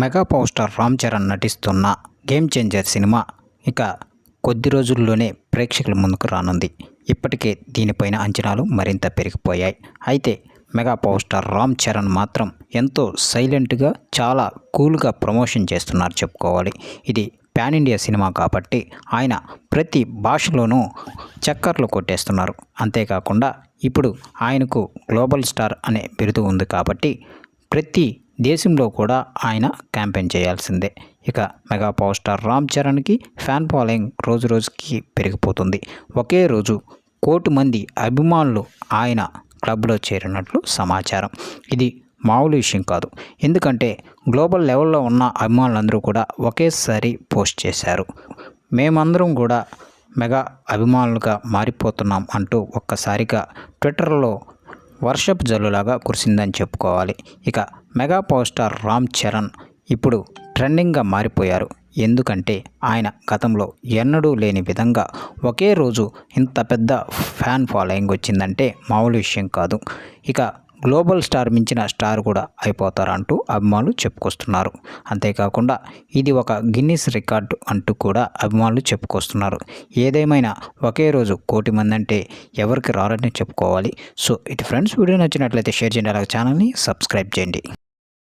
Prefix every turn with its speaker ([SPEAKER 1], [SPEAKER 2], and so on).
[SPEAKER 1] Mega power star Ram Charan నటిస్తున్న game changer cinema ఇక కొద్ది రోజుల్లోనే ప్రేక్షకుల ముందుకు రానుంది. ఇప్పటికే దీనిపైన అంచనాలు మరింత పెరిగిపోయాయి. అయితే mega power star Ram Charan మాత్రం ఎంతో సైలెంట్గా చాలా కూల్గా ప్రమోషన్ చేస్తున్నారు చెప్పుకోవాలి. ఇది పాన్ ఇండియా సినిమా కాబట్టి ఆయన ప్రతి భాషలోనూ చక్కర్లు కొట్టేస్తున్నారు. అంతేకాకుండా ఇప్పుడు ఆయనకు గ్లోబల్ స్టార్ అనే బిరుదు ఉంది కాబట్టి ప్రతి దేశంలో కూడా ఆయన క్యాంపెయిన్ చేయాల్సిందే. ఇక మెగా పవర్ స్టార్ రామ్ చరణ్కి ఫ్యాన్ ఫాలోయింగ్ రోజు రోజుకి పెరిగిపోతుంది. ఒకే రోజు కోటి మంది అభిమానులు ఆయన క్లబ్లో చేరినట్లు సమాచారం. ఇది మామూలు విషయం కాదు. ఎందుకంటే గ్లోబల్ లెవెల్లో ఉన్న అభిమానులందరూ కూడా ఒకేసారి పోస్ట్ చేశారు. మేమందరం కూడా మెగా అభిమానులుగా మారిపోతున్నాం అంటూ ఒక్కసారిగా ట్విట్టర్లో వర్షపు జల్లులాగా కురిసిందని చెప్పుకోవాలి. ఇక mega power star Ram Charan ఇప్పుడు ట్రెండింగ్గా మారిపోయారు. ఎందుకంటే ఆయన గతంలో ఎన్నడూ లేని విధంగా ఒకే రోజు ఇంత పెద్ద ఫ్యాన్ ఫాలోయింగ్ వచ్చిందంటే మామూలు విషయం కాదు. ఇక గ్లోబల్ స్టార్ మించిన స్టార్ కూడా అయిపోతారంటూ అభిమానులు చెప్పుకొస్తున్నారు. అంతేకాకుండా ఇది ఒక గిన్నిస్ రికార్డు అంటూ కూడా అభిమానులు చెప్పుకొస్తున్నారు. ఏదేమైనా ఒకే రోజు కోటి మంది అంటే ఎవరికి రారని చెప్పుకోవాలి. సో ఇది ఫ్రెండ్స్ వీడియో నచ్చినట్లయితే షేర్ చేయండి. అలాగే ఛానల్ని సబ్స్క్రైబ్ చేయండి.